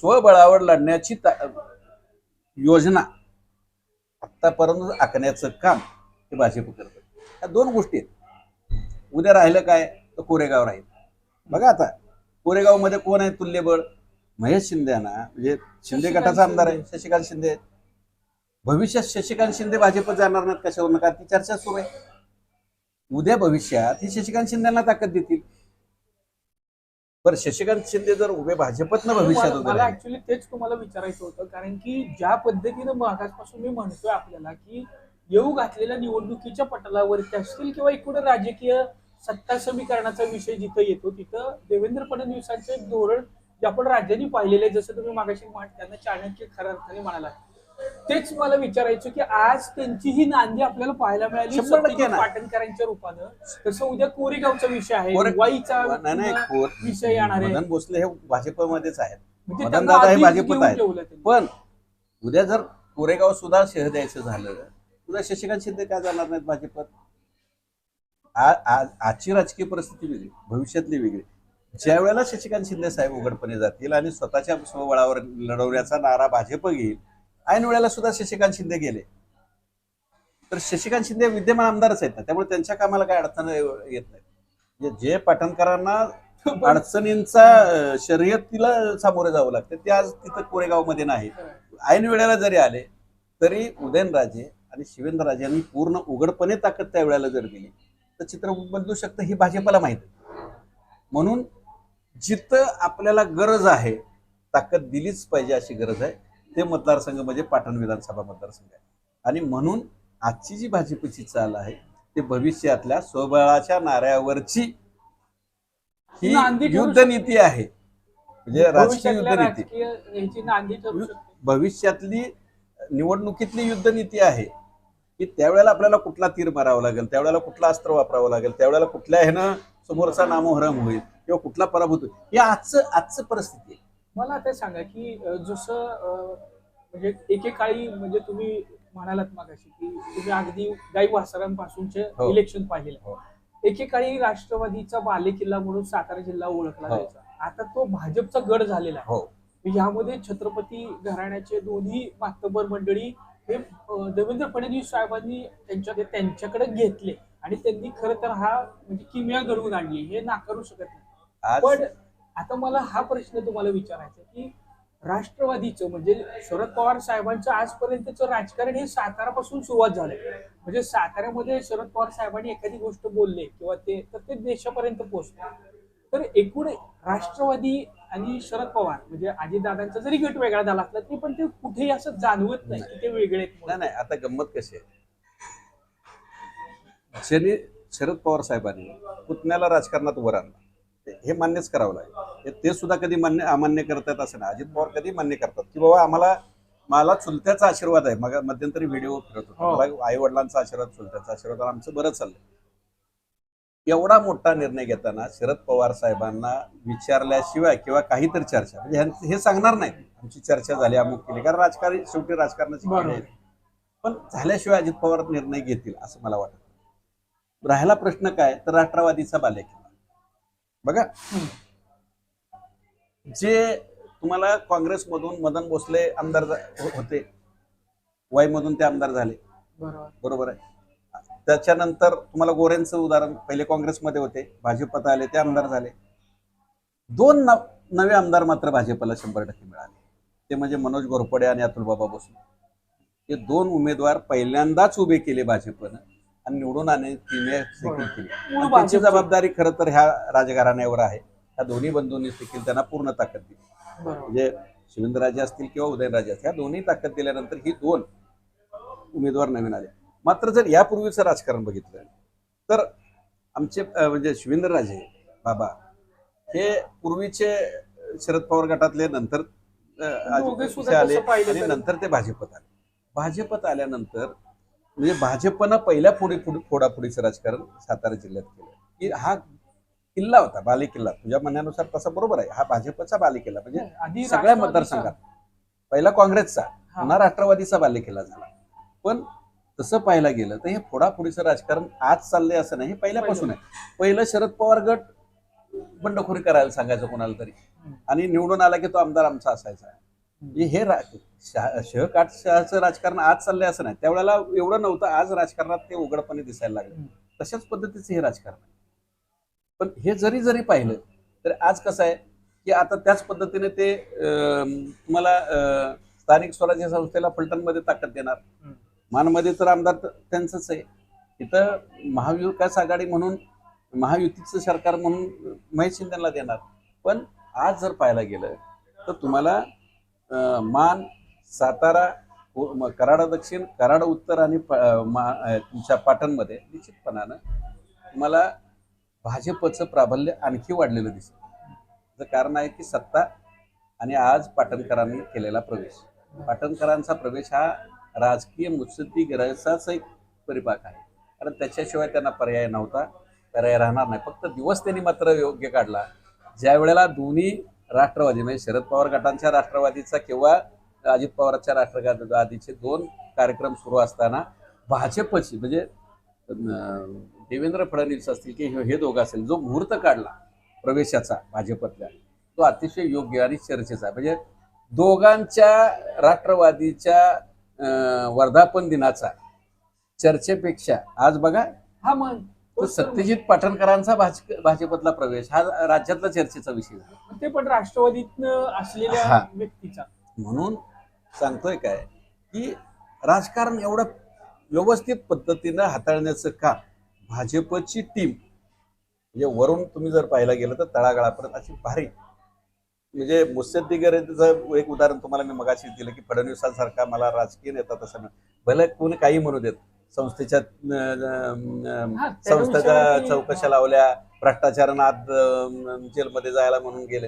स्वबळावर लढण्याची योजना आतापर्यंत आखण्याचं काम हे भाजप करतं. या दोन गोष्टी आहेत. उद्या राहिलं काय? तर कोरेगाव राहील. बघा आता कोरेगावमध्ये कोण आहे तुल्यबळ? महेश शिंदे ना? म्हणजे शिंदे गटाचा आमदार आहे. शशिकांत शिंदे. भविष्यात शशिकांत शिंदे भाजपत जाणार नाहीत कशावरून? कारण ती चर्चा सुरू आहे. उद्या भविष्यात ही शशिकांत शिंदेना ताकद देतील. बरं शशिकांत शिंदे जर उभे भाजपतनं भविष्यात मला- मला ऍक्च्युली तेच तुम्हाला विचारायचं होतं कारण की ज्या पद्धतीनं मागासपासून मी म्हणतोय आपल्याला की येऊ घातलेल्या निवडणुकीच्या पटलावरती असतील किंवा एकूण राजकीय सत्ता समीकरणाचा विषय जिथं येतो तिथं देवेंद्र फडणवीसांचं एक धोरण जे आपण राज्यांनी पाहिलेलं आहे जसं तुम्ही मागाशी म्हण त्यांना चाणक्य खऱ्या अर्थाने म्हणाला तेच मला विचारायचं की आज त्यांची ही नांदी आपल्याला पाहायला मिळाली. शंभर टक्के सत्यजित ना. पाटणकरांच्या रूपानं. तसं उद्या कोरेगावचा विषय आहे. कोरे- वाईचा नाही नाही कोर- विषय येणार आहे. मदन भोसले हे भाजपमध्येच आहेत. म्हणजे मदन त्यांना दादा हे आधीच भाजपत घेऊन आहेत. ठेवलं त्यांनी. पण उद्या जर कोरेगाव सुद्धा शहर द्यायचं झालं उद्या शशिकांत शिंदे काय जाणार नाहीत भाजपत? आ- आ- आजची राजकीय परिस्थिती वेगळी भविष्यातली वेगळी. ज्या वेळेला शशिकांत शिंदे साहेब उघडपणे जातील आणि स्वतःच्या स्वबळावर लढवण्याचा नारा भाजप घेईल ऐन वेळेला सुद्धा शशिकांत शिंदे गेले. तर शशिकांत शिंदे विद्यमान आमदारच आहेत ना त्यामुळे त्यांच्या कामाला काय अडचण येत नाही. म्हणजे जे पाटणकरांना अडचणींचा शर्यतीला सामोरे जावं लागतं ते आज तिथं कोरेगावमध्ये नाही. ऐन वेळेला जरी आले तरी उदयनराजे आणि शिवेंद्रराजे यांनी पूर्ण उघडपणे ताकद त्या वेळेला जर दिली तर चित्र बदलू शकतं ही भाजपला माहीत आहे. म्हणून जिथं आपल्याला गरज आहे ताकद दिलीच पाहिजे अशी गरज आहे. ते मतदारसंघ म्हणजे पाटण विधानसभा मतदारसंघ आहे. आणि म्हणून आजची जी भाजपची चाल आहे ते भविष्यातल्या स्वबळाच्या नाऱ्यावरची ही युद्ध नीती आहे. म्हणजे राजकीय युद्ध नीती. भविष्यातली निवडणुकीतली युद्ध नीती आहे. की त्यावेळेला आपल्याला कुठला तीर मारावा लागेल त्यावेळेला कुठला अस्त्र वापरावं लागेल त्यावेळेला कुठल्या ह्यानं समोरचा नामोहरम होईल किंवा कुठला पराभूत होईल. हे आजचं आजचं परिस्थिती आहे. मला आता सांगा की जसं म्हणजे एकेकाळी म्हणजे तुम्ही म्हणालात मागाशी की तुम्ही अगदी गाई वासरांपासूनचे हो. इलेक्शन पाहिलेलं हो. एकेकाळी राष्ट्रवादीचा बालेकिल्ला म्हणून सातारा जिल्हा ओळखला हो. जायचा. आता तो भाजपचा गड झालेला आहे. हो. यामध्ये छत्रपती घराण्याचे दोन्ही मातबर मंडळी हे देवेंद्र फडणवीस साहेबांनी त्यांच्या त्यांच्याकडे घेतले. आणि त्यांनी खरं तर हा म्हणजे किमया घडवून आणली. हे नाकारू शकत नाही. पण आता मला हा प्रश्न तुम्हाला विचारायचा की राष्ट्रवादीचं म्हणजे शरद पवार साहेबांचं आजपर्यंतचं राजकारण हे सातारापासून सुरुवात झालंय. म्हणजे साताऱ्यामध्ये शरद पवार साहेबांनी एखादी गोष्ट बोलले किंवा ते तर ते देशापर्यंत पोहोचले. तर एकूण राष्ट्रवादी आणि शरद पवार म्हणजे अजितदादांचा जरी गट वेगळा झाला असला तरी पण ते कुठेही असं जाणवत नाही की ते वेगळे आहेत नाही आता गंमत कशी आहे? शरद पवार साहेबांनी पुतण्याला राजकारणात वर आणलं हे मान्यच करावं लागेल. ते सुद्धा कधी मान्य अमान्य करतात असं नाही. अजित पवार कधी मान्य करतात? की बाबा आम्हाला मला चुलत्याचा आशीर्वाद आहे. मग मध्यंतरी व्हिडिओ फिरत. होतो मला आई वडिलांचा आशीर्वाद चुलत्याचा आशीर्वाद आमचं बरं चाललंय. एवढा मोठा निर्णय घेताना शरद पवार साहेबांना विचारल्याशिवाय किंवा काहीतरी चर्चा म्हणजे हे सांगणार नाहीत. आमची चर्चा झाली अमुक केली. कारण राजकारण शेवटी राजकारणाची. पण झाल्याशिवाय अजित पवार निर्णय घेतील असं मला वाटतं. राहिला प्रश्न काय? तर राष्ट्रवादीचा बालेकिल्ला. बघा. जे तुम्हाला काँग्रेसमधून मदन भोसले आमदार हो- होते वाईमधून ते आमदार झाले. बरोबर. आहे. त्याच्यानंतर तुम्हाला गोरेंचं उदाहरण पहिले काँग्रेसमध्ये होते भाजपत आले ते आमदार झाले. दोन नव- नवे आमदार मात्र भाजपला शंभर टक्के मिळाले. ते म्हणजे मनोज घोरपडे आणि अतुल बाबा भोसले. हे दोन उमेदवार पहिल्यांदाच उभे केले भाजपनं. आणि निवडून आणण्याची देखील केली. आणि त्यांची. जबाबदारी खरं तर ह्या राजघराण्यावर आहे. ह्या दोन्ही बंधूंनी देखील त्यांना पूर्ण ताकद दिली. म्हणजे शिवेंद्रराजे असतील किंवा उदयनराजे असतील ह्या दोन्ही ताकद दिल्यानंतर ही दोन उमेदवार नवीन आले. मात्र जर यापूर्वीचं राजकारण बघितलं तर आमचे म्हणजे शिवेंद्रराजे बाबा हे पूर्वीचे शरद पवार गटातले नंतर आले आणि तर- नंतर ते भाजपत आले. भाजपत आल्यानंतर म्हणजे भाजपनं पहिल्या फोडी फोडी फोडाफोडीचं राजकारण सातारा जिल्ह्यात केलं. की हा किल्ला होता बालेकिल्ला तुझ्या म्हणण्यानुसार तसा बरोबर आहे. हा भाजपचा बालेकिल्ला म्हणजे सगळ्या मतदारसंघात. पहिला काँग्रेसचा. पुन्हा राष्ट्रवादीचा बालेकिल्ला झाला. पण तसं पाहायला गेलं तर हे फोडाफोडीचं राजकारण आज चाललंय असं नाही. हे पहिल्यापासून आहे. पहिलं. शरद पवार गट बंडखोरी करायला सांगायचं कोणाला तरी. आणि निवडून आला की तो आमदार आमचा असायचा. हे रा राजकारण आज चाललंय असं नाही. त्यावेळेला एवढं नव्हतं आज राजकारणात ते उघडपणे दिसायला लागलं. तशाच पद्धतीचं हे राजकारण पण हे जरी जरी पाहिलं तर आज कसं आहे की आता त्याच पद्धतीने ते तुम्हाला स्थानिक स्वराज्य संस्थेला फलटणमध्ये ताकद देणार. मानमध्ये तर आमदार त्यांचंच आहे. इथं महाविकास आघाडी म्हणून महायुतीचं सरकार म्हणून महेश शिंदेला देणार. पण आज जर पाहायला गेलं तर तुम्हाला मान सातारा उ- कराड दक्षिण कराड उत्तर आणि प- मा- तुमच्या पाटणमध्ये निश्चितपणानं तुम्हाला भाजपचं प्राबल्य आणखी वाढलेलं दिसतं. त्याचं कारण आहे की सत्ता आणि आज पाटणकरांनी केलेला प्रवेश. पाटणकरांचा प्रवेश हा राजकीय मुत्सद्दीगिरीचाच एक परिपाक आहे. कारण त्याच्याशिवाय त्यांना पर्याय नव्हता पर्याय राहणार नाही. फक्त दिवस त्यांनी मात्र योग्य काढला. ज्या वेळेला दोन्ही राष्ट्रवादी म्हणजे शरद पवार गटांच्या राष्ट्रवादीचा किंवा अजित पवारच्या राष्ट्रवादीचे दोन कार्यक्रम सुरू असताना भाजपची म्हणजे देवेंद्र फडणवीस असतील की हे- दोघं असेल जो मुहूर्त काढला प्रवेशाचा भाजपतल्या तो अतिशय योग्य आणि चर्चेचा म्हणजे दोघांच्या राष्ट्रवादीच्या वर्धापन दिनाचा चर्चेपेक्षा आज बघा हा मग तो सत्यजित पाटणकरांचा भाज भाजपतला प्रवेश हा राज्यातला चर्चेचा विषय झाला ते पण राष्ट्रवादीतनं असलेल्या हा. व्यक्तीचा. म्हणून सांगतोय काय की राजकारण एवढं व्यवस्थित पद्धतीनं हाताळण्याचं काम भाजपची टीम म्हणजे वरून तुम्ही जर पाहायला गेलं तर तळागाळापर्यंत अशी भारी म्हणजे मुत्सद्दीगिरीचं एक उदाहरण तुम्हाला मी मगाशी दिलं की फडणवीसांसारखा मला राजकीय नेता तसं भले कोणी काही म्हणू देत संस्थेच्या संस्थेच्या चौकशा लावल्या भ्रष्टाचारानं जेलमध्ये जायला म्हणून गेले.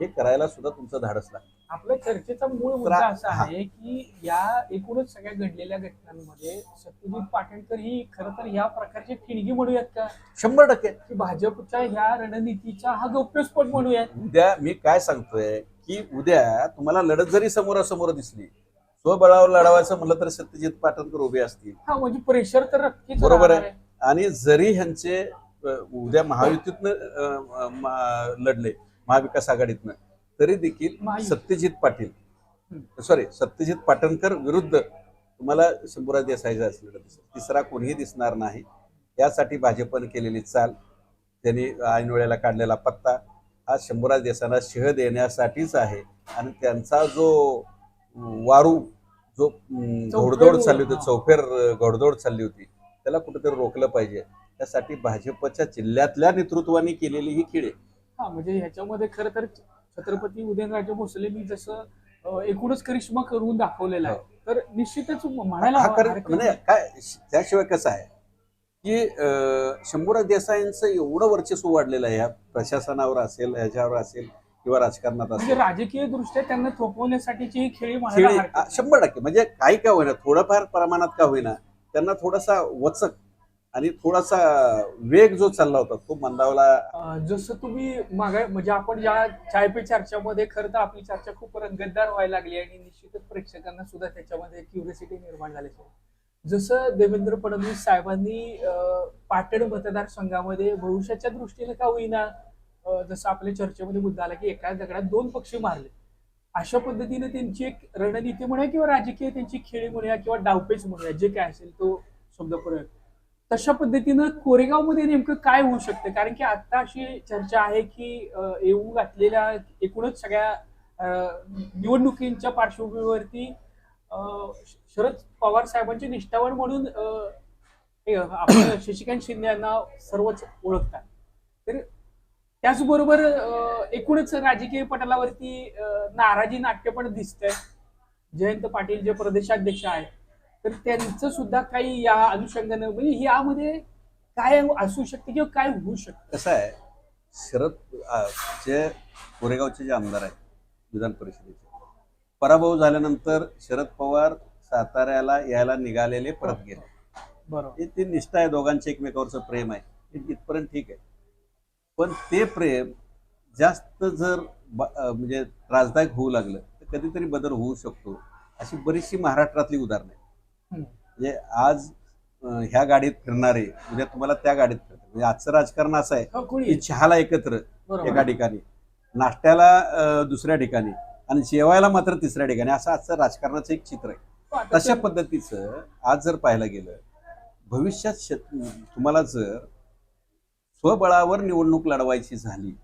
हे करायला सुद्धा तुमचं धाडस लागतं. आपल्या चर्चेचा मूळ मुद्दा असा. आहे की या एकूणच सगळ्या घडलेल्या घटनांमध्ये सत्यजित पाटणकर ही खरं तर या प्रकारची ठिणगी म्हणूयात का? शंभर टक्के. की भाजपच्या ह्या रणनीतीचा हा गौप्यस्फोट म्हणूयात? उद्या मी काय सांगतोय की उद्या तुम्हाला लढत जरी समोरासमोर दिसली स्वबळावर लढवायचं म्हणलं तर सत्यजित पाटणकर उभे असतील. हा म्हणजे प्रेशर तर बरोबर आहे. आणि जरी ह्यांचे उद्या महायुतीतनं लढले महाविकास आघाडीतनं तरी देखील. सत्यजित पाटील सॉरी सत्यजित पाटणकर विरुद्ध तुम्हाला शंभूराज देसाईचा असलेला दिसेल तिसरा कोणीही दिसणार नाही. यासाठी भाजपनं केलेली चाल त्यांनी ऐन वेळेला काढलेला पत्ता हा शंभूराज देसाईंना शिह देण्यासाठीच आहे. आणि त्यांचा जो वारू जो घोडदौड चालली होती हा. चौफेर घोडदौड चालली होती त्याला कुठेतरी रोखलं पाहिजे. त्यासाठी भाजपच्या जिल्ह्यातल्या नेतृत्वाने केलेली ही खेळ. आहे हा म्हणजे ह्याच्यामध्ये खरं तर छत्रपती उदयनराजे भोसलेंनी जसं अं, एकूणच करिश्मा करून दाखवलेला आहे. तर निश्चितच म्हणायला हो. हा म्हणजे काय त्याशिवाय कसं आहे? की शंभूराज देसाईंचं एवढं वर्चस्व वाढलेलं आहे या प्रशासनावर असेल ह्याच्यावर असेल किंवा राजकारणात म्हणजे असेल. राजकीय दृष्ट्या त्यांना थोपवण्यासाठीची ही खेळी म्हणायला खेळी हरकत आ, नाही. शंभर टक्के. म्हणजे काही का होईना थोडंफार प्रमाणात का होईना त्यांना थोडासा वचक आणि थोडासा वेग जो चालला होता तो मंदावला. अं, जसं तुम्ही मागा म्हणजे आपण या चाय पे चर्चामध्ये खरं तर आपली चर्चा खूप रंगतदार व्हायला लागली आणि निश्चितच प्रेक्षकांना सुद्धा त्याच्यामध्ये क्युरियोसिटी निर्माण झाली. असेल जसं देवेंद्र फडणवीस साहेबांनी अं, पाटण मतदारसंघामध्ये भविष्याच्या दृष्टीने का होईना जसं आपल्या चर्चेमध्ये मुद्दा आला की एकाच दगडात दोन पक्ष मारले. अशा पद्धतीने त्यांची एक रणनीती म्हणूया किंवा राजकीय त्यांची खेळी म्हणूया किंवा डावपेच म्हणूया जे काय असेल तो शब्दप्रयोग. तशा पद्धतीनं कोरेगावमध्ये नेमकं काय होऊ शकतं? कारण की आता अशी चर्चा आहे की येऊ घातलेल्या एकूणच सगळ्या निवडणुकींच्या पार्श्वभूमीवरती शरद पवार साहेबांचे निष्ठावान म्हणून आपण शशिकांत शिंदे यांना सर्वच ओळखतात. तर त्याचबरोबर एकूणच राजकीय पटलावरती नाराजी नाट्य पण दिसतंय. जयंत पाटील जे प्रदेशाध्यक्ष आहेत तर त्यांचं सुद्धा काही या अनुषंगानं म्हणजे यामध्ये काय असू शकते किंवा काय होऊ शकतं? कसं आहे शरद जे कोरेगावचे जे आमदार आहेत विधान परिषदेचे पराभव झाल्यानंतर शरद पवार साताऱ्याला यायला निघालेले परत गेले. बरोबर. हे ती निष्ठा आहे दोघांचे एकमेकावरचं प्रेम आहे. इथपर्यंत ठीक आहे. पण ते प्रेम जास्त जर म्हणजे त्रासदायक होऊ लागलं तर कधीतरी बदल होऊ शकतो. अशी बरीचशी महाराष्ट्रातली उदाहरणं आहेत. म्हणजे आज ह्या गाडीत फिरणारे उद्या तुम्हाला त्या गाडीत फिरतात. म्हणजे आजचं राजकारण असं आहे हो, की चहाला एकत्र. एका ठिकाणी नाश्त्याला दुसऱ्या ठिकाणी आणि जेवायला मात्र तिसऱ्या ठिकाणी. असं आजचं राजकारणाचं एक चित्र आहे. हो, तशा पद्धतीचं आज जर पाहायला गेलं भविष्यात तुम्हाला जर स्वबळावर निवडणूक लढवायची झाली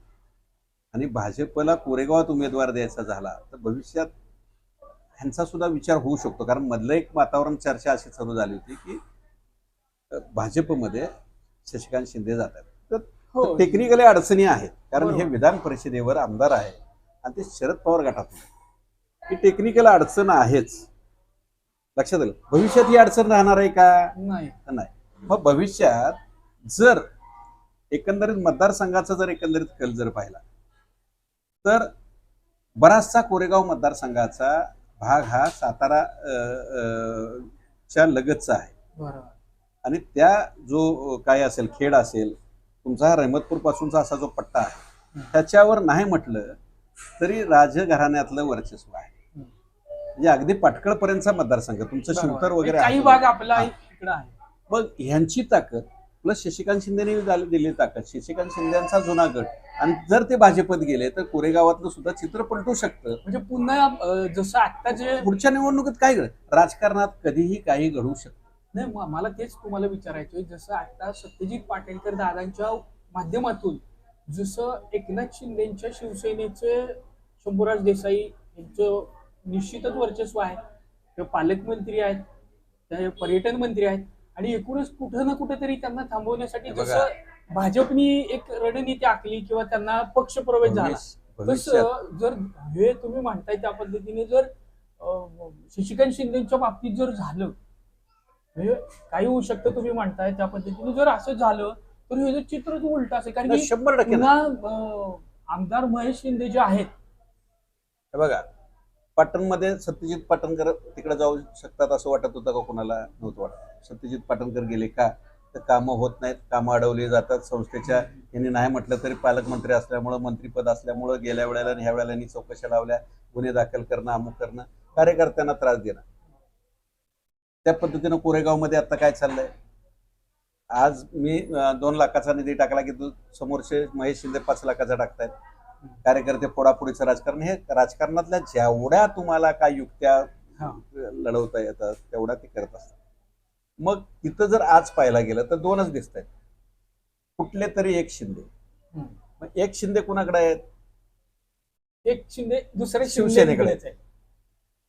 आणि भाजपला कोरेगावात उमेदवार द्यायचा झाला तर भविष्यात ह्यांचा सुद्धा विचार होऊ शकतो. कारण मधलं एक वातावरण चर्चा अशी चालू झाली होती की भाजपमध्ये शशिकांत शिंदे जातात तर हो. टेक्निकली अडचणी आहेत. कारण हे. विधान परिषदेवर आमदार आहे आणि ते शरद पवार गटातून. ही टेक्निकल अडचण आहेच. लक्षात आलं? भविष्यात ही अडचण राहणार आहे का? नाही. मग भविष्यात जर एकंदरीत मतदारसंघाचा जर एकंदरीत कल जर पाहिला तर बराचसा कोरेगाव मतदारसंघाचा भाग हा सातारा च्या लगतचा आहे बरोबर आणि त्या जो काय असेल खेड असेल तुमचा हा रहमतपूर पासूनचा असा जो पट्टा आहे. त्याच्यावर नाही म्हटलं तरी राजघराण्यातलं वर्चस्व आहे हं. म्हणजे अगदी पाटकळ पर्यंतचा मतदारसंघ तुमचं शिवतर बरोबर. वगैरे काही. भाग आपला मग ह्यांची ताकद प्लस शशिकांत शिंदेने दिलेली ताकद. शशिकांत शिंदेचा जुना गट. आणि जर ते भाजपत गेले तर कोरेगावातलं सुद्धा चित्र पलटू शकतं. म्हणजे पुन्हा जसं आता जे पुढच्या निवडणुकीत काय घड राजकारणात कधीही काही घडू शकतं. नाही मला तेच तुम्हाला विचारायचंय जसं आता सत्यजित पाटीलकर दादांच्या माध्यमातून जसं एकनाथ शिंदेच्या शिवसेनेचे शंभूराज देसाई यांचं निश्चितच वर्चस्व आहे. ते पालकमंत्री आहेत ते पर्यटन मंत्री आहेत. आणि एकूणच कुठं ना कुठं तरी त्यांना थांबवण्यासाठी हे बघा. जसं भाजपनी एक रणनीती आखली किंवा त्यांना पक्ष प्रवेश झाला भविष्यात तसं जर हे तुम्ही म्हणताय त्या पद्धतीने जर अं, शशिकांत शिंदेच्या बाबतीत जर झालं म्हणजे काही होऊ शकतं तुम्ही म्हणताय त्या पद्धतीने जर असं झालं तर हे जे चित्र तू उलट असेल कारण की शंभर टक्के नाही. पुन्हा अं, आमदार महेश शिंदे जे आहेत हे बघा पाटणमध्ये सत्यजित पाटणकर तिकडे जाऊ शकतात असं वाटत होतं का कोणाला नव्हतं वाटत? सत्यजित पाटणकर गेले का? तर कामं होत नाहीत कामं अडवली जातात. संस्थेच्या यांनी नाही म्हटलं तरी पालकमंत्री असल्यामुळं मंत्रीपद असल्यामुळं गेल्या वेळेला आणि ह्या वेळेला चौकशा लावल्या. गुन्हे दाखल करणं अमुक करणं. कार्यकर्त्यांना त्रास देणं. त्या पद्धतीनं कोरेगावमध्ये आता काय चाललंय? आज मी दोन लाखाचा निधी टाकला की तू समोरचे महेश शिंदे पाच लाखाचा टाकतायत. कार्यकर्ते फोडाफोडीचं राजकारण हे राजकारणातल्या जेवढ्या तुम्हाला काय युक्त्या. लढवता येतात तेवढ्या ते करत असतात. मग तिथं जर आज पाहायला गेलं तर दोनच दिसत आहेत. कुठले तरी एक शिंदे. मग एक शिंदे कुणाकडे आहेत? एक शिंदे दुसरे शिवसेनेकडे.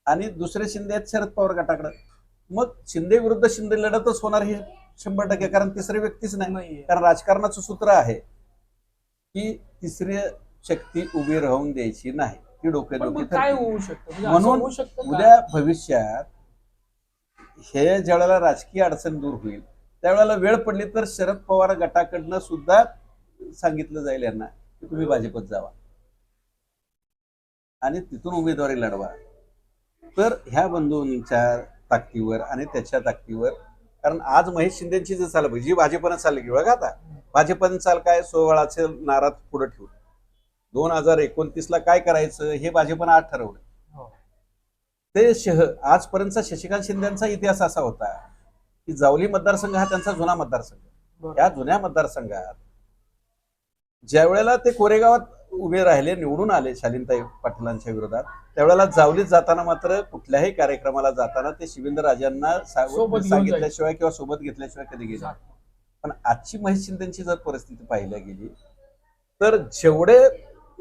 आणि दुसरे शिंदे आहेत शरद पवार गटाकडे. मग शिंदे विरुद्ध शिंदे लढतच होणार हे शंभर टक्के कारण तिसरी व्यक्तीच नाही. कारण राजकारणाचं सूत्र आहे की तिसरी शक्ती उभी राहून द्यायची नाही. ती डोके पण डोके मग काय होऊ शकतं? म्हणजे म्हणून? उद्या भविष्यात हे ज्या वेळेला राजकीय अडचण दूर होईल त्यावेळेला वेळ पडली तर शरद पवार गटाकडनं सुद्धा सांगितलं जाईल यांना की तुम्ही भाजपत जावा. आणि तिथून उमेदवारी लढवा. तर ह्या बंधूंच्या ताकदीवर आणि त्याच्या ताकदीवर कारण आज महेश शिंदेची जी चाल जी भाजपनं चालली की बघा आता. भाजपनं चाल काय? सोहळाचे नाराज पुढे ठेवून. दोन हजार एकोणतीस ला काय करायचं हे भाजपनं आज ठरवलं हो. ते शह आजपर्यंतचा शशिकांत शिंदेचा इतिहास असा होता की जावली मतदारसंघ हा त्यांचा जुना मतदारसंघ. या जुन्या मतदारसंघात ज्या वेळेला ते कोरेगावात उभे राहिले निवडून आले शालिनताई पाटीलांच्या विरोधात त्यावेळेला जावलीत जाताना मात्र कुठल्याही कार्यक्रमाला जाताना ते शिवेंद्र राजांना सांगितल्याशिवाय किंवा सोबत घेतल्याशिवाय कधी गेले. पण आजची महेश शिंदेची जर परिस्थिती पाहिल्या गेली तर जेवढे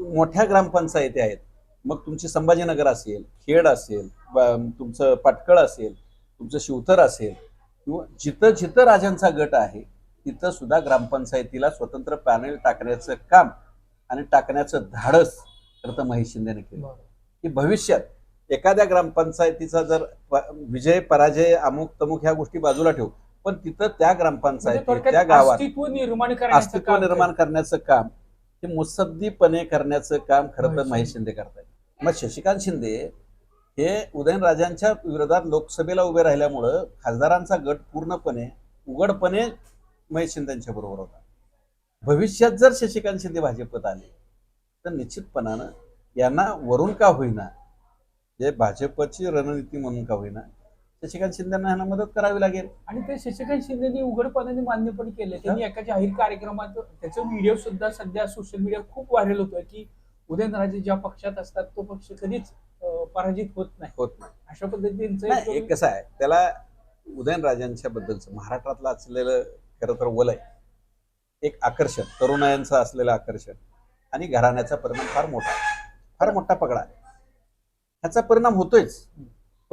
मोठ्या ग्रामपंचायती आहेत. मग तुमची संभाजीनगर असेल खेड असेल तुमचं पाटकळ असेल तुमचं शिवतर असेल किंवा जिथं जिथं राजांचा गट आहे तिथं सुद्धा ग्रामपंचायतीला स्वतंत्र पॅनेल टाकण्याचं काम आणि टाकण्याचं धाडस खरं तर महेश शिंदेने केलं. की भविष्यात एखाद्या ग्रामपंचायतीचा जर विजय पराजय अमुक तमुक ह्या गोष्टी बाजूला ठेवू पण तिथं त्या म्हणजे ग्रामपंचायती त्या गावात अस्तित्व निर्माण करण्याचं काम हे मुत्सद्दीपणे करण्याचं काम खरं तर महेश शिंदे. करतायत. मग शशिकांत शिंदे हे उदयनराजांच्या विरोधात लोकसभेला उभे राहिल्यामुळं खासदारांचा गट पूर्णपणे उघडपणे महेश शिंदेच्या बरोबर होता. भविष्यात जर शशिकांत शिंदे भाजपत आले तर शशिकांत शिंदेना ह्यांना मदत करावी लागेल. आणि ते शशिकांत शिंदेनी उघडपणाने मान्य पण केले. त्यांनी एका जाहीर कार्यक्रमात त्याचा व्हिडिओ सुद्धा सध्या सोशल मीडिया खूप व्हायरल होतोय की उदयनराजे ज्या पक्षात असतात तो पक्ष कधीच पराजित होत नाही. होत नाही. अशा पद्धतीचं एक कसं आहे त्याला उदयनराजांच्या बद्दलचं महाराष्ट्रातलं असलेलं खरं तर वलय एक आकर्षण तरुणायांचं असलेलं आकर्षण आणि घराण्याचा परिणाम फार मोठा. फार मोठा पगडा आहे. ह्याचा परिणाम होतोयच.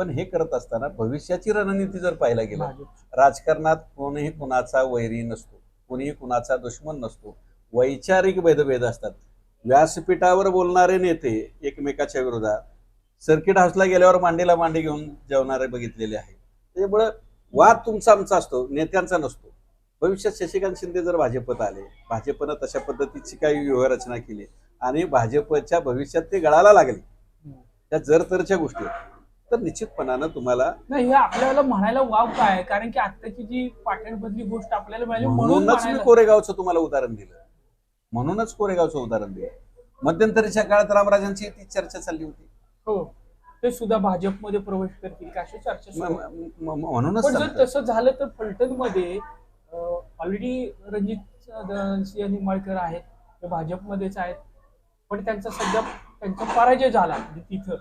पण हे करत असताना भविष्याची रणनीती जर पाहायला गेलं राजकारणात कोणीही कुणाचा वैरी नसतो कोणीही कुणाचा दुश्मन नसतो वैचारिक भेदभेद असतात. व्यासपीठावर बोलणारे नेते एकमेकाच्या विरोधात सर्किट हाऊसला गेल्यावर मांडीला मांडी घेऊन जेवणारे बघितलेले आहेत. त्याच्यामुळं वाद तुमचा आमचा असतो नेत्यांचा नसतो. भविष्यात शशिकांत शिंदे जर भाजपत आले भाजपनं तशा पद्धतीची काही व्यूहरचना केली आणि भाजपच्या भविष्यात ते गळाला लागले. त्या जर तरच्या गोष्टी आहेत. तर निश्चितपणानं तुम्हाला नाही हे आपल्याला म्हणायला वाव काय? कारण की आत्ताची जी पाटणमधली गोष्ट आपल्याला मिळाली म्हणून म्हणूनच मी म्हणायला- कोरेगावचं तुम्हाला उदाहरण दिलं. म्हणूनच कोरेगावचं उदाहरण दिलं. मध्यंतरीच्या काळात रामराजांची ती चर्चा चालली होती. हो. ते सुद्धा भाजपमध्ये प्रवेश करतील का? अशी चर्चा सुरू. म- आहे. म- म- म्हणूनच पण जर. तसं झालं तर फलटणमध्ये ऑलरेडी रणजित अं, सिंह निंबाळकर आहेत ते भाजपमध्येच आहेत. पण त्यांचा सध्या त्यांचा पराजय झाला म्हणजे तिथं.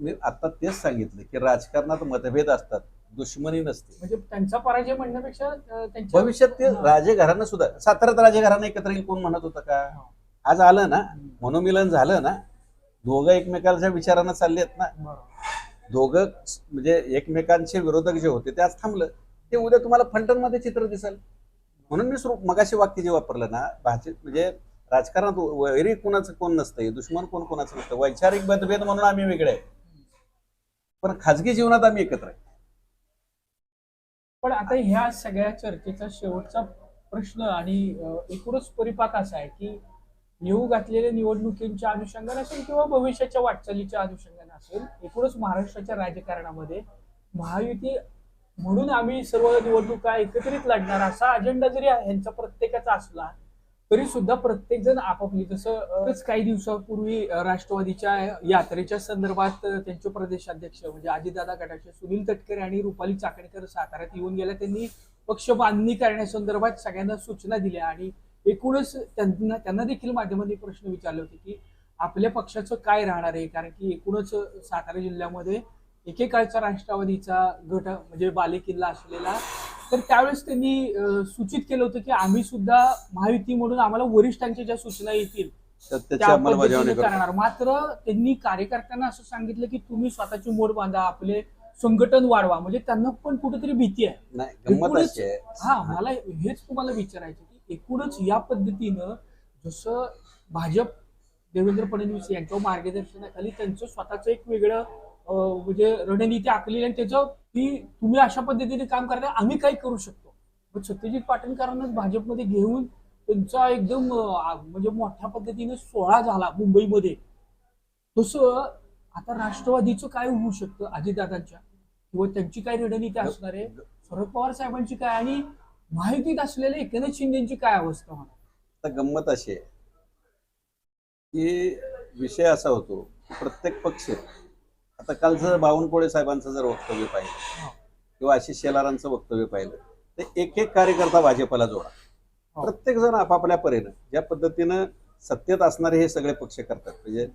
मी आता तेच सांगितलं की राजकारणात मतभेद असतात दुश्मनी नसते. म्हणजे त्यांचा पराजय म्हणण्यापेक्षा त्यांच्या भविष्यात ते राजे घराणं सुद्धा साताऱ्यात राजे घराणं एकत्र येईल कोण म्हणत होतं का? आज आलं ना मनोमिलन झालं ना दोघं एकमेकांच्या विचारानं चालले आहेत ना. बरोबर. दोघं म्हणजे एकमेकांचे विरोधक जे होते ते आज थांबलं. ते उद्या तुम्हाला फलटणमध्ये चित्र दिसेल. म्हणून मी सुरू मगाशी वाक्य जे वापरलं ना भाजप म्हणजे राजकारणात वैरी कोणाचं कोण नसतंय दुश्मन कोण कोणाचं नसतं? वैचारिक मतभेद म्हणून आम्ही वेगळे आहे पण खाजगी जीवनात आम्ही एकत्र आहे पण आता ह्या सगळ्या चर्चेचा शेवटचा प्रश्न आणि एकूणच परिपाक असा आहे की येऊ घातलेल्या निवडणुकींच्या अनुषंगाने असेल किंवा भविष्याच्या वाटचालीच्या अनुषंगाने असेल एकूणच महाराष्ट्राच्या राजकारणामध्ये महायुती म्हणून आम्ही सर्व निवडणुका एकत्रित लढणार असा अजेंडा जरी यांचा प्रत्येकाचा असला तरी सुद्धा प्रत्येक जण आपापली जसं काही दिवसापूर्वी राष्ट्रवादीच्या यात्रेच्या संदर्भात त्यांचे प्रदेशाध्यक्ष म्हणजे अजितदादा गटाचे सुनील तटकरे आणि रुपाली चाकणकर साताऱ्यात येऊन गेल्या त्यांनी पक्ष बांधणी करण्यासंदर्भात सगळ्यांना सूचना दिल्या आणि एकूणच त्यांना त्यांना देखील माध्यमांनी प्रश्न विचारले होते की आपल्या पक्षाचं काय राहणार आहे? कारण की एकूणच सातारा जिल्ह्यामध्ये एकेकाळचा राष्ट्रवादीचा गट म्हणजे बालेकिल्ला असलेला तर त्यावेळेस त्यांनी सूचित केलं होतं की आम्ही सुद्धा महायुती म्हणून आम्हाला वरिष्ठांच्या ज्या सूचना येतील करणार. मात्र त्यांनी कार्यकर्त्यांना असं सांगितलं की तुम्ही स्वतःची मोड बांधा आपले संघटन वाढवा. म्हणजे त्यांना पण कुठेतरी भीती आहे. हा मला हेच तुम्हाला विचारायचं की एकूणच या पद्धतीनं जसं भाजप देवेंद्र फडणवीस यांच्या मार्गदर्शनाखाली त्यांचं स्वतःचं एक वेगळं म्हणजे रणनीती आखली आणि त्याचं की तुम्ही अशा पद्धतीने काम करता आम्ही काय करू शकतो. पण सत्यजित पाटणकरांनाच भाजपमध्ये घेऊन त्यांचा एकदम म्हणजे मोठ्या पद्धतीने सोहळा झाला मुंबईमध्ये. तसं आता राष्ट्रवादीचं काय होऊ शकतं अजितदादांच्या किंवा त्यांची काय रणनीती असणार आहे? शरद पवार साहेबांची काय? आणि माहितीत असलेल्या एकनाथ शिंदेची काय अवस्था होणार? गंमत अशी आहे की विषय असा होतो प्रत्येक पक्ष आता काल जर बावनकुळे साहेबांचं जर वक्तव्य पाहिलं किंवा आशिष शेलारांचं वक्तव्य पाहिलं तर एक एक कार्यकर्ता भाजपला जोडा. हो. प्रत्येक जण आपापल्या परीनं ज्या पद्धतीनं सत्तेत असणारे हे सगळे पक्ष करतात. म्हणजे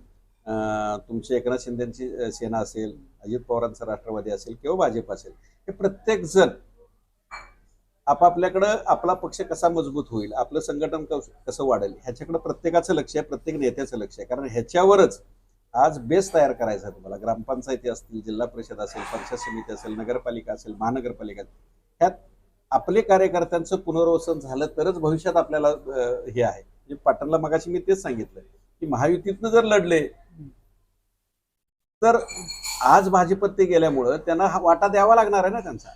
तुमची एकनाथ शिंदेची सेना असेल अजित पवारांचा राष्ट्रवादी असेल किंवा भाजप असेल हे प्रत्येक जण आपापल्याकडं आपला पक्ष कसा मजबूत होईल आपलं संघटन कस- कसं वाढेल ह्याच्याकडे प्रत्येकाचं लक्ष आहे प्रत्येक नेत्याचं लक्ष आहे. कारण ह्याच्यावरच आज बेस तयार करायचा आहे तुम्हाला. ग्रामपंचायती असतील जिल्हा परिषद असेल पंचायत समिती असेल नगरपालिका असेल महानगरपालिका ह्यात आपले कार्यकर्त्यांचं पुनर्वसन झालं तरच भविष्यात आपल्याला हे आहे. म्हणजे पाटणला मगाशी मी तेच सांगितलं की महायुतीतनं जर लढले तर आज भाजपत गेल्यामुळं त्यांना हा वाटा द्यावा लागणार आहे ना त्यांचा.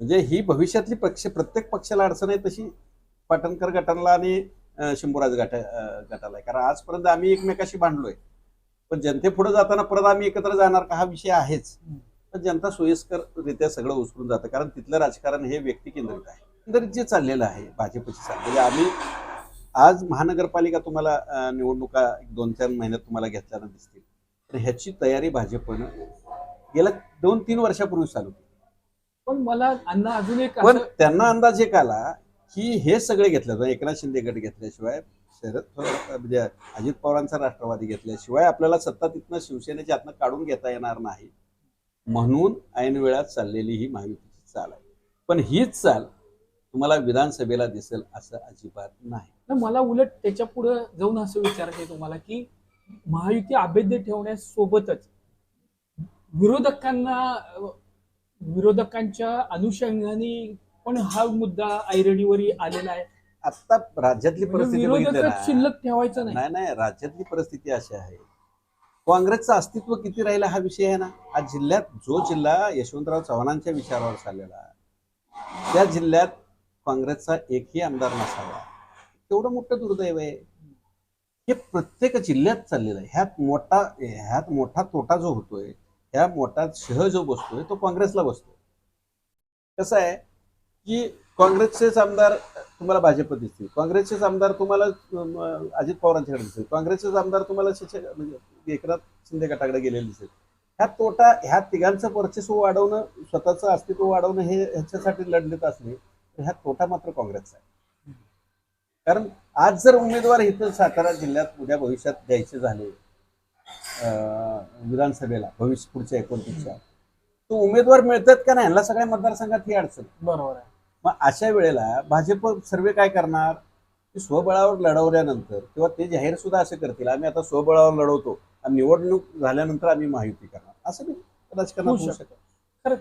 म्हणजे ही भविष्यातली पक्ष प्रत्येक पक्षाला अडचण आहे तशी पाटणकर गटांना आणि शंभूराज गटा गटाला. आहे कारण आजपर्यंत आम्ही एकमेकाशी भांडलोय. पण जनतेपुढे जाताना परत आम्ही एकत्र जाणार का हा विषय आहेच. पण जनता सोयीस्कररित्या सगळं उचलून जातं. कारण तिथलं राजकारण हे व्यक्ती केंद्रित आहे. केंद्रित जे चाललेलं आहे भाजपची चाल म्हणजे आम्ही आज महानगरपालिका तुम्हाला निवडणुका एक दोन चार महिन्यात तुम्हाला घेतल्यानं दिसतील. तर ह्याची तयारी भाजपनं गेल्या दोन तीन वर्षापूर्वी चालू केली. पण मला अण्णा अजून एक पण त्यांना अंदाज एक आला की हे सगळे घेतलं जातं. एकनाथ शिंदे गट घेतल्याशिवाय शरद पवार- म्हणजे अजित पवारांचा राष्ट्रवादी घेतल्याशिवाय आपल्याला सत्ता तिथनं शिवसेनेच्या हातनं काढून घेता येणार नाही. म्हणून ऐन वेळात चाललेली ही महायुतीची चाल आहे. पण हीच चाल तुम्हाला विधानसभेला दिसेल असं अजिबात नाही. तर मला उलट त्याच्या पुढे जाऊन असं विचारायचं आहे तुम्हाला की महायुती अभेद्य ठेवण्यासोबतच विरोधकांना विरोधकांच्या अनुषंगाने पण हा मुद्दा ऐरणीवर आलेला आहे. आता राज्यातली म्हणजे परिस्थिती बघितली शिल्लक ठेवायचं नाही. नाही नाही राज्यातली परिस्थिती अशी आहे. काँग्रेसचं अस्तित्व किती राहिलं हा विषय आहे ना? आज जिल्ह्यात जो जिल्हा यशवंतराव चव्हाणांच्या विचारावर चाललेला त्या जिल्ह्यात काँग्रेसचा एकही आमदार नसावा. तेवढं मोठं दुर्दैव आहे. हे प्रत्येक जिल्ह्यात चाललेलं आहे. ह्यात मोठा ह्यात मोठा तोटा जो होतोय ह्या मोठा शह जो बसतोय तो काँग्रेसला बसतोय. कसं आहे? की काँग्रेसचेच आमदार तुम्हाला भाजप दिसतील. काँग्रेसचेच आमदार तुम्हाला अजित पवारांच्याकडे दिसतील. काँग्रेसचेच आमदार तुम्हाला म्हणजे एकनाथ शिंदे गटाकडे गेलेले दिसेल ह्या तोटा ह्या तिघांचं वर्चस्व वाढवणं स्वतःचं अस्तित्व वाढवणं हे ह्याच्यासाठी लढलेत असले तर ह्या तोटा मात्र काँग्रेसचा आहे. कारण आज जर उमेदवार इथं सातारा जिल्ह्यात उद्या भविष्यात द्यायचे झाले विधानसभेला भविष्य पुढच्या एकोणतीसच्या तो उमेदवार मिळतात का नाही? ह्याला सगळ्या मतदारसंघात ही अडचण बरोबर आहे. मग अशा वेळेला भाजप सर्वे काय करणार? की स्वबळावर लढवल्यानंतर किंवा ते जाहीर सुद्धा असे करतील आम्ही आता स्वबळावर लढवतो आणि निवडणूक झाल्यानंतर आम्ही महायुती करणार. असं होऊ शकतं. खरंच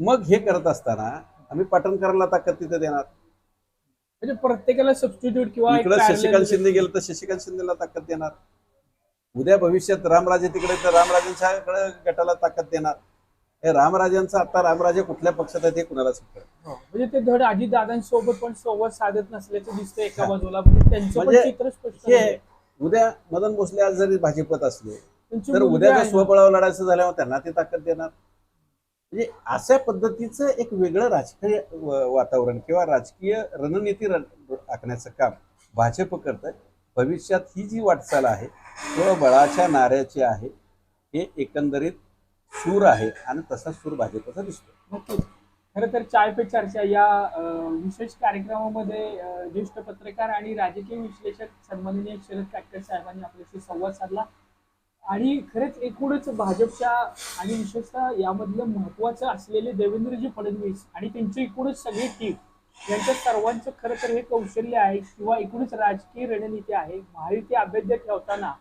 मग हे करत असताना आम्ही पाटणकरांना ताकद तिथे देणार. म्हणजे प्रत्येकाला सबस्टिट्यूट किंवा इकडे शशिकांत शिंदे गेलं तर शशिकांत शिंदेला ताकद देणार. उद्या भविष्यात रामराजे तिकडे तर रामराजेंच्याकडे गटाला ताकद देणार. हे रामराजेंचं आता रामराजे कुठल्या पक्षात आहे ते कुणालाच हो. म्हणजे ते धड आजी दादांसोबत पण संवाद साधत नसल्याचं दिसतं एका हा. बाजूला म्हणजे त्यांचं पण म्हणजे चित्र स्पष्ट हे. उद्या मदन भोसले आज जरी भाजपत असले त्यांची तर मुलगी उद्या आहे जर ना. स्वबळावर लढायचं झाल्यावर त्यांना ते ताकद देणार म्हणजे अशा पद्धतीचं एक वेगळं राजकीय व- वातावरण किंवा राजकीय रणनीती आखण्याचं काम भाजप करत भविष्यात ही जी वाटचाल आहे स्वबळाच्या नाऱ्याची आहे हे एकंदरीत सूर आहे आणि तसा सूर भाजपचा दिसतो नक्कीच. खरं तर चाय पे चर्चा या विशेष कार्यक्रमामध्ये ज्येष्ठ पत्रकार आणि राजकीय विश्लेषक सन्माननीय शरद काटकर साहेबांनी आपल्याशी संवाद साधला. आणि खरंच एकूणच भाजपच्या आणि विशेषतः यामधलं महत्वाचं असलेले देवेंद्रजी फडणवीस आणि त्यांची एकूणच सगळी टीम यांच्या सर्वांचं खरं तर हे कौशल्य आहे किंवा एकूणच राजकीय रणनीती आहे. महायुती अभेद्य ठेवताना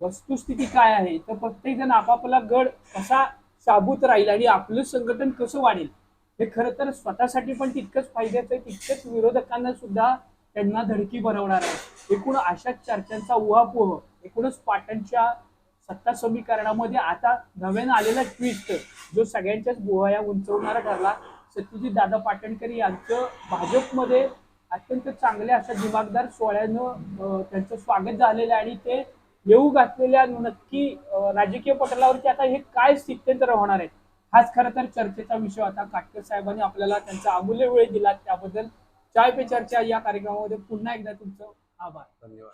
वस्तुस्थिती काय आहे? तर प्रत्येक जण आपापला गड कसा साबूत राहील आणि आपलं संघटन कसं वाढेल? हे खरं तर स्वतःसाठी पण तितकंच फायद्याचं आहे. तितकंच विरोधकांना सुद्धा त्यांना धडकी भरवणार आहे. एकूण अशाच चर्चांचा उहापोह एकूणच पाटणच्या सत्ता समीकरणामध्ये आता नव्यानं आलेला ट्विस्ट जो सगळ्यांच्याच बोहाया उंचवणारा ठरला. सत्यजित दादा पाटणकर यांचं भाजपमध्ये अत्यंत चांगल्या अशा दिमागदार सोहळ्यानं त्यांचं स्वागत झालेलं आहे आणि ते येऊ घातलेल्या नक्की राजकीय पटलावरती आता हे काय स्थित्यंतर होणार आहेत? हाच खरं तर चर्चेचा विषय होता. काटकर साहेबांनी आपल्याला त्यांचा अमूल्य वेळ दिला त्याबद्दल चाय पे चर्चा या कार्यक्रमामध्ये पुन्हा एकदा तुमचं आभार. धन्यवाद.